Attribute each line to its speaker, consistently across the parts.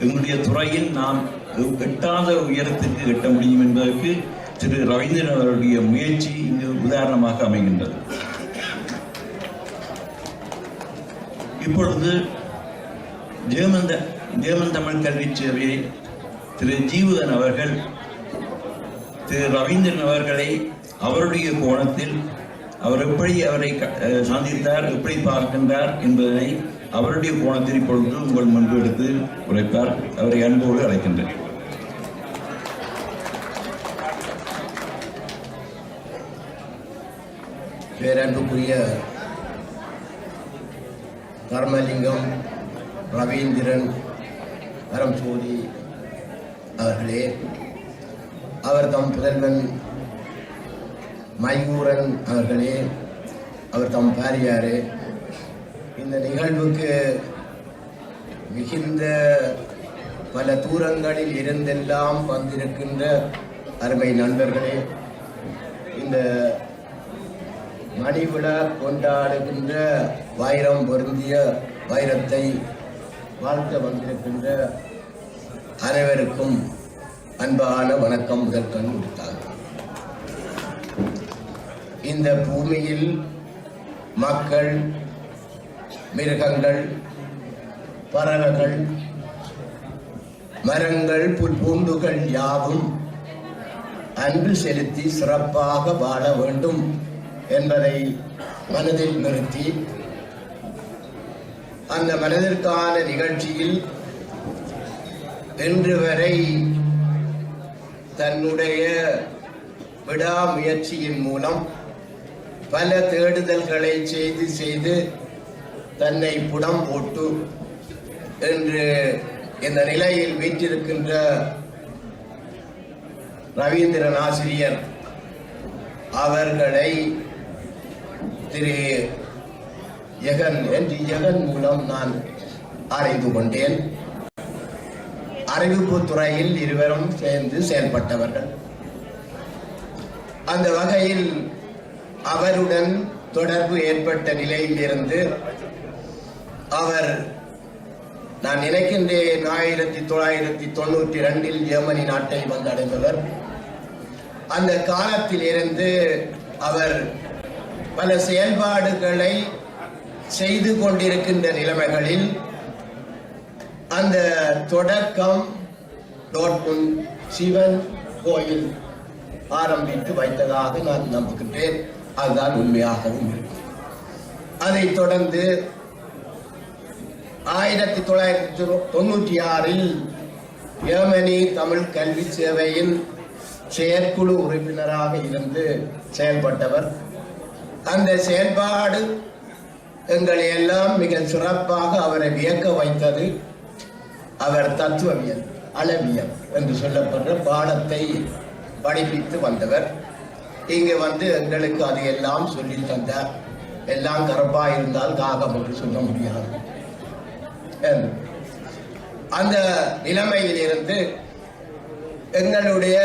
Speaker 1: எங்களுடைய துறையில் நாம் எட்டாத உயரத்திற்கு எட்ட முடியும் என்பதற்கு திரு ரவீந்திரன் அவருடைய முயற்சி இங்கு உதாரணமாக அமைகின்றது. இப்பொழுது ஜெர்மன் த- ஜெர்மன் தமிழ் கல்வி சேவையை திரு ஜீவகன் அவர்கள் திரு ரவீந்திரன் அவர்களை அவருடைய கோணத்தில் அவர் எப்படி அவரை சந்தித்தார் எப்படி பார்க்கின்றார் என்பதனை அவருடைய கோணத்தில் இப்பொழுது உங்கள் முன்பு எடுத்து உழைப்பார் அவரை அன்போடு அழைக்கின்றேன்.
Speaker 2: பேரன்புக்குரிய கர்மலிங்கம் ரவீந்திரன் பரம்சோதி அவர்களே அவர் தம் புதல்வன் மயூரன் அவர்களே அவர் தம் பாரியாரே இந்த நிகழ்வுக்கு மிகுந்த பல தூரங்களில் இருந்தெல்லாம் வந்திருக்கின்ற அருமை நண்பர்களே இந்த மணிவிழா கொண்டாடுகின்ற வைரம் பொருந்திய வைரத்தை வாழ்த்த வந்திருக்கின்ற அனைவருக்கும் அன்பான வணக்கம் முதற்கண் கொடுத்தார் இந்த பூமியில் மக்கள் மிருகங்கள் பறவைகள் மரங்கள் புல் பூண்டுகள் யாவும் அன்பு செலுத்தி சிறப்பாக வாழ வேண்டும் என்பதை மனதில் நிறுத்தி அந்த மனதிற்கான நிகழ்ச்சியில் இன்று வரை தன்னுடைய விடாமுயற்சியின் மூலம் பல தேடுதல்களை செய்து செய்து தன்னை புடம் போட்டு என்று இந்த நிலையில் வீற்றிருக்கின்ற ரவீந்திரன் ஆசிரியர் அவர்களை திரு ஜெகன் என்று ஜெகன் மூலம் நான் அறிந்து கொண்டேன். அறிவிப்பு துறையில் இருவரும் சேர்ந்து செயல்பட்டவர்கள். அந்த வகையில் அவருடன் தொடர்பு ஏற்பட்ட நிலையில் இருந்து அவர் நான் நினைக்கின்றேன் ஆயிரத்தி தொள்ளாயிரத்தி தொண்ணூற்றி ரெண்டில் ஜெர்மனி நாட்டை வந்தடைந்தவர். அந்த காலத்தில் இருந்து அவர் பல செயல்பாடுகளை செய்து கொண்டிருக்கின்ற நிலைமைகளில் அந்த தொடக்கம் டோட்முன் சிவன் கோயில் ஆரம்பித்து வைத்ததாக நான் நம்புகின்றேன். அதுதான் உண்மையாகவும் இருக்கும். அதைத் தொடர்ந்து ஆயிரத்தி தொள்ளாயிரத்தி தொண்ணூற்றி ஆறில் ஜெர்மனி தமிழ் கல்வி சேவையின் செயற்குழு உறுப்பினராக இருந்து செயல்பட்டவர். அந்த செயல்பாடு எங்களை எல்லாம் மிக சிறப்பாக அவரை வியக்க வைத்தது. அவர் தத்துவவியல் அளவியல் என்று சொல்லப்படுற பாடத்தை படிப்பித்து வந்தவர். இங்கே வந்து எங்களுக்கு அது எல்லாம் சொல்லி தந்தார். எல்லாம் கரப்பாக இருந்தால் காகம் என்று சொல்ல முடியாது. அந்த நிலைமையிலிருந்து எங்களுடைய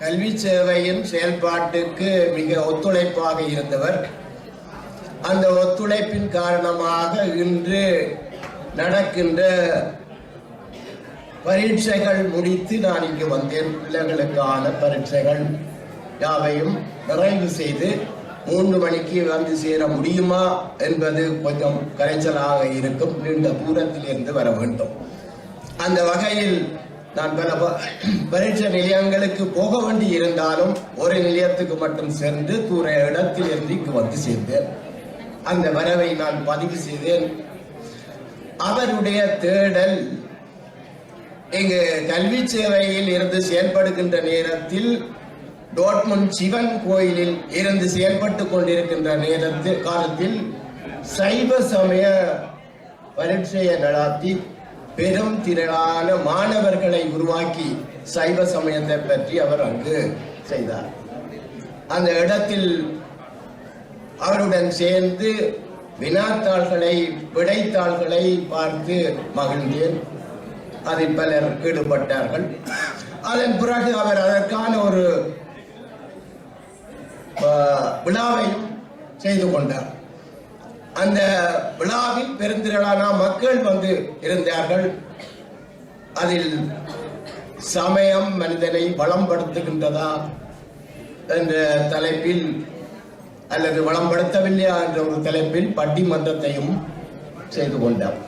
Speaker 2: கல்வி சேவையின் செயல்பாட்டுக்கு மிக ஒத்துழைப்பாக இருந்தவர். அந்த ஒத்துழைப்பின் காரணமாக இன்று நடக்கின்ற பரீட்சைகள் முடித்து நான் இங்கு வந்தேன். பிள்ளைகளுக்கான பரீட்சைகள் யாவையும் நிறைவு செய்து மூன்று மணிக்கு வந்து சேர முடியுமா என்பது கொஞ்சம் கரைச்சலாக இருக்கும். நீண்ட தூரத்திலிருந்து வர வேண்டும். அந்த வகையில் நான் பல பரீட்சை நிலையங்களுக்கு போக வேண்டி இருந்தாலும் ஒரு நிலையத்துக்கு மட்டும் சென்று தூர இடத்தில் இருந்து இங்கு வந்து சேர்ந்தேன். அந்த வரவை நான் பதிவு செய்தேன். அவருடைய தேடல் இங்கு கல்வி சேவையில் இருந்து செயல்படுகின்ற நேரத்தில் டோட்மண்ட் சிவன் கோயிலில் இருந்து செயல்பட்டு கொண்டிருக்கின்ற நேரத்தில் காலத்தில் சைவ சமய பரீட்சையை நடாத்தி பெரும் திரளான மாணவர்களை உருவாக்கி சைவ சமயத்தை பற்றி அவர் அங்கு செய்தார். அந்த இடத்தில் அவருடன் சேர்ந்து வினாத்தாள்களை விடைத்தாள்களை பார்த்து மகிழ்ந்தேன். அதில் பலர் ஈடுபட்டார்கள். அதன் பிறகு அவர் அதற்கான ஒரு விழாவையும் செய்து கொண்டார். அந்த விழாவில் பெருந்திரளான மக்கள் வந்து இருந்தார்கள். அதில் சமயம் மனிதனை வளம்படுத்துகின்றதா என்ற தலைப்பில் அல்லது வளம்படுத்தவில்லையா என்ற ஒரு தலைப்பில் பட்டிமன்றத்தையும் செய்து கொண்டார்.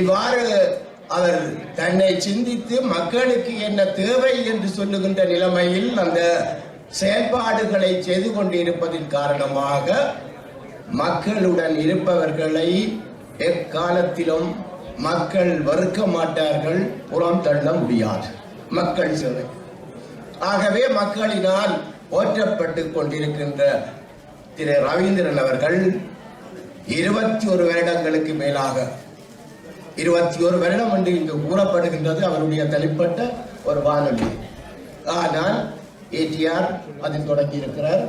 Speaker 2: இவ்வாறு அவர் தன்னை சிந்தித்து மக்களுக்கு என்ன தேவை என்று சொல்லுகின்ற நிலைமையில் அந்த செயல்பாடுகளை செய்து கொண்டிருப்பதின் காரணமாக மக்களுடன் இருப்பவர்களை எக்காலத்திலும் மக்கள் வறுக்க மாட்டார்கள். புறம் தள்ள முடியாது. மக்கள் சேவை. ஆகவே மக்களினால் ஓற்றப்பட்டு கொண்டிருக்கின்ற திரு ரவீந்திரன் அவர்கள் இருபத்தி ஒரு வருடங்களுக்கு மேலாக இருபத்தி ஒரு வருடம் என்று இங்கு கூறப்படுகின்றது அவருடைய தனிப்பட்ட ஒரு வானொலி. ஆனால் ஏடிஆர் அதில் தொடங்கி இருக்கிறார்.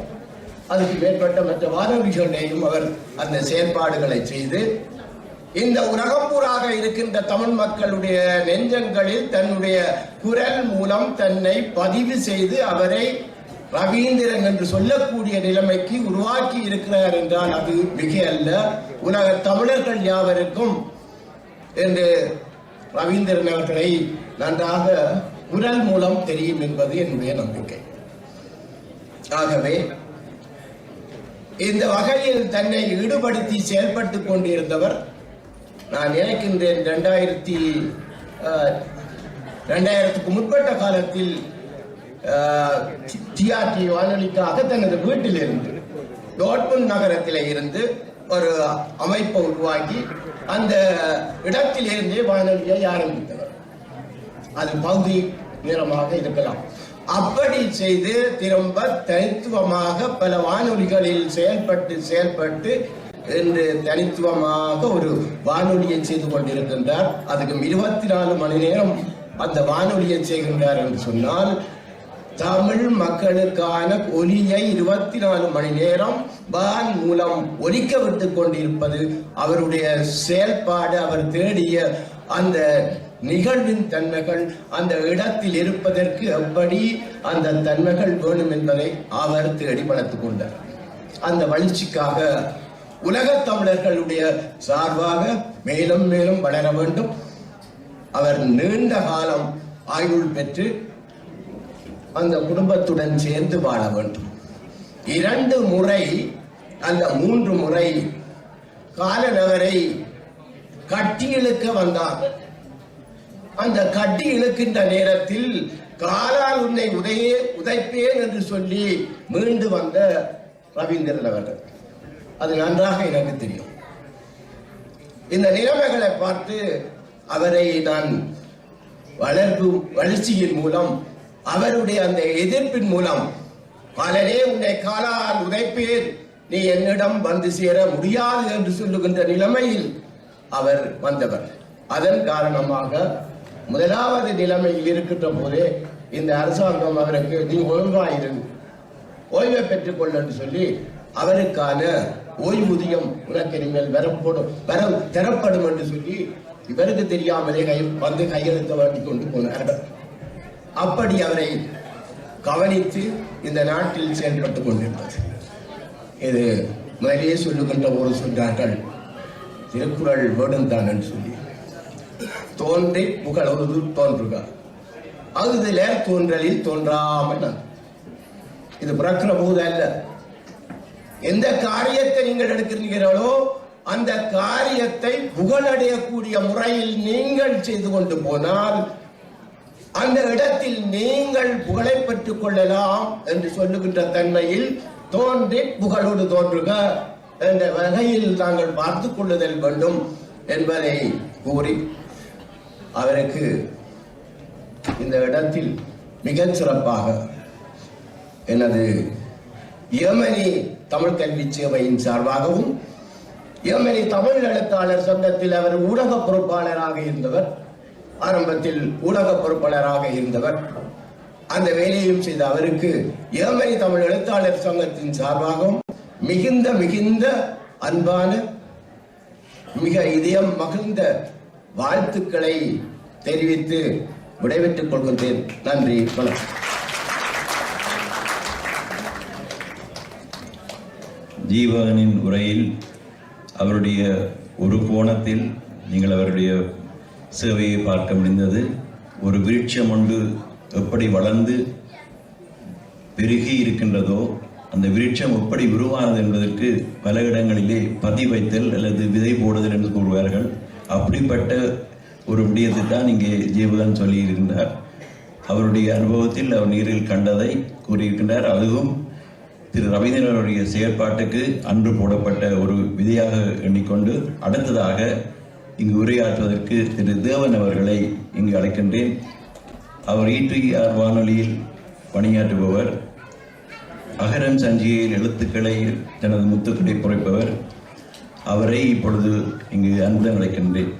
Speaker 2: அதுக்கு மேற்பட்ட மற்ற வானொலிகளையும் அவர் அந்த செயற்பாடுகளை செய்து இந்த உலகப்பூராக இருக்கின்ற தமிழ் மக்களுடைய நெஞ்சங்களில் தன்னுடைய குரல் மூலம் தன்னை பதிவு செய்து அவரை ரவீந்திரன் என்று சொல்லக்கூடிய நிலைமைக்கு உருவாக்கி இருக்கிறார் என்றால் அது மிக அல்ல. உலக தமிழர்கள் யாவருக்கும் என்று ரவீந்திரன் அவர்களை நன்றாக குரல் மூலம் தெரியும் என்பது என்னுடைய நம்பிக்கை. ஆகவே இந்த வகையில் தன்னை ஈடுபடுத்தி செயல்பட்டுக் கொண்டிருந்தவர் நான் நினைக்கின்றேன் ரெண்டாயிரத்தி ரெண்டாயிரத்துக்கு முற்பட்ட காலத்தில் டிஆர்டி வானொலிக்காக தனது வீட்டில் இருந்து டோட்மன் நகரத்தில் இருந்து ஒரு அமைப்பை உருவாக்கி அந்த இடத்தில் இருந்தே வானொலியை ஆரம்பித்தவர். அது பகுதி நேரமாக இருக்கலாம். அப்படி செய்து திரும்ப தனித்துவமாக பல வானொலிகளில் செயல்பட்டு செயல்பட்டு என்று தனித்துவமாக ஒரு வானொலியை செய்து கொண்டிருக்கின்றார். அதுக்கு இருபத்தி நாலு மணி நேரம் அந்த வானொலியை செய்கின்றார் என்று சொன்னால் தமிழ் மக்களுக்கான ஒலியை இருபத்தி நாலு மணி நேரம் வான் மூலம் ஒலிக்க விட்டு கொண்டிருப்பது அவருடைய செயல்பாடு அவர் தேடிய அந்த நிகழ்வின் தன்மைகள் அந்த இடத்தில் இருப்பதற்கு எப்படி அந்த தன்மைகள் வேணும் என்பதை அவர் தேடி வளர்த்து கொண்டார். அந்த வளர்ச்சிக்காக உலகத் தமிழர்களுடைய சார்பாக மேலும் மேலும் வளர வேண்டும். அவர் நீண்ட காலம் ஆயுள் பெற்று அந்த குடும்பத்துடன் சேர்ந்து வாழ வேண்டும். இரண்டு முறை அந்த மூன்று முறை காலநகரை கட்டியெழுக்க வந்தார். அந்த கட்டி இழுக்கின்ற நேரத்தில் காலால் உன்னை உதையே உதைப்பேன் என்று சொல்லி மீண்டு வந்த ரவீந்திரன். அவர்கள் அது நன்றாக எனக்கு தெரியும். இந்த நிலைமைகளை பார்த்து அவரை நான் வளர்ப்பு வளர்ச்சியின் மூலம் அவருடைய அந்த எதிர்ப்பின் மூலம் பலரே உன்னை காலால் உதைப்பேன். நீ என்னிடம் வந்து சேர முடியாது என்று சொல்லுகின்ற நிலைமையில் அவர் வந்தவர். அதன் காரணமாக முதலாவது நிலைமையில் இருக்கின்ற போது இந்த அரசாங்கம் அவருக்கு நீ ஒழுங்காயிருந்து ஓய்வை பெற்றுக்கொள்ள என்று சொல்லி அவருக்கான ஓய்வூதியம் உனக்கு இனிமேல் வரப்படும் வர தரப்படும் என்று சொல்லி இவருக்கு தெரியாமலே கை வந்து கையெழுத்த வாட்டி கொண்டு போனார்கள். அப்படி அவரை கவனித்து இந்த நாட்டில் செயல்பட்டு கொண்டிருந்தது. இது முதலே சொல்லுகின்ற ஒரு சொன்னார்கள் திருக்குறள் வேடும் தான் என்று சொல்லி. தோன்றி புகழொரு தோன்றுக. அகுதில தோன்றலில் தோன்றாமல் இது பிறக்கிற போது அல்ல. எந்த காரியத்தை நீங்கள் எடுக்கிறீர்களோ அந்த காரியத்தை புகழடையக்கூடிய முறையில் நீங்கள் செய்து கொண்டு போனால் அந்த இடத்தில் நீங்கள் புகழை பெற்றுக் கொள்ளலாம் என்று சொல்லுகின்ற தன்மையில் தோன்றி புகழோடு தோன்றுக என்ற வகையில் நாங்கள் பார்த்துக் கொள்ளுதல் வேண்டும் என்பதை கூறி அவருக்கு இந்த இடத்தில் மிகச் சிறப்பாக எனது யமனி தமிழ் கல்வி சேவையின் சார்பாகவும் யமனி தமிழ் எழுத்தாளர் சங்கத்தில் அவர் ஊடக பொறுப்பாளராக இருந்தவர் ஆரம்பத்தில் ஊடக பொறுப்பாளராக இருந்தவர் அந்த வேலையும் செய்த அவருக்கு ஏமனி தமிழ் எழுத்தாளர் சங்கத்தின் சார்பாகவும் மிகுந்த மிகுந்த அன்பான மிக இதயம் மகிழ்ந்த வாழ்த்துக்களை தெரிவித்து விடைபெற்றுக் கொள்கின்றேன். நன்றி வணக்கம்.
Speaker 1: ஜீவகனின் உரையில் அவருடைய ஒரு கோணத்தில் நீங்கள் அவருடைய சேவையை பார்க்க முடிந்தது. ஒரு விருட்சம் ஒன்று எப்படி வளர்ந்து பெருகி இருக்கின்றதோ அந்த விருட்சம் எப்படி உருவானது என்பதற்கு பல இடங்களிலே பதி வைத்தல் அல்லது விதை போடுதல் என்று கூறுவார்கள். அப்படிப்பட்ட ஒரு விடயத்தை தான் இங்கே ஜீவகன் சொல்லியிருக்கின்றார். அவருடைய அனுபவத்தில் அவர் நீரில் கண்டதை கூறியிருக்கின்றார். அதுவும் திரு ரவீந்திரனுடைய செயற்பாட்டுக்கு அன்று போடப்பட்ட ஒரு விதியாக எண்ணிக்கொண்டு அடுத்ததாக இங்கு உரையாற்றுவதற்கு திரு தேவன் அவர்களை இங்கு அழைக்கின்றேன். அவர் ஈடிஆர் வானொலியில் பணியாற்றுபவர் அகரம் சஞ்சிகையில் எழுத்துக்களை தனது முத்துக்களை புரைப்பவர் அவரை இப்பொழுது இங்கு அன்புடன் அழைக்கின்றேன்.